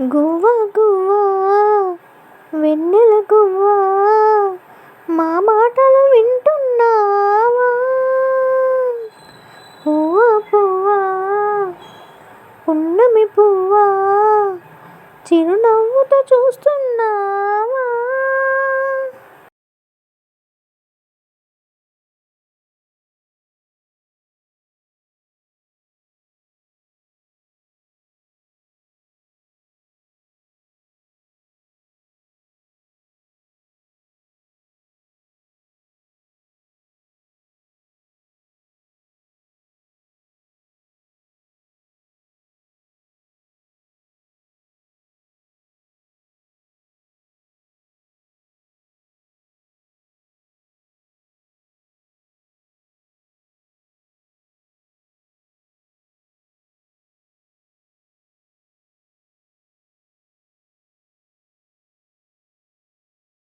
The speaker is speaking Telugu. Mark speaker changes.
Speaker 1: గువ్వ గువ్వా వెన్నెల గువ్వా మా మాటలు వింటున్నావా? పువ్వ పువ్వ పున్నమి పువ్వ చిరునవ్వుతో చూస్తున్నావా?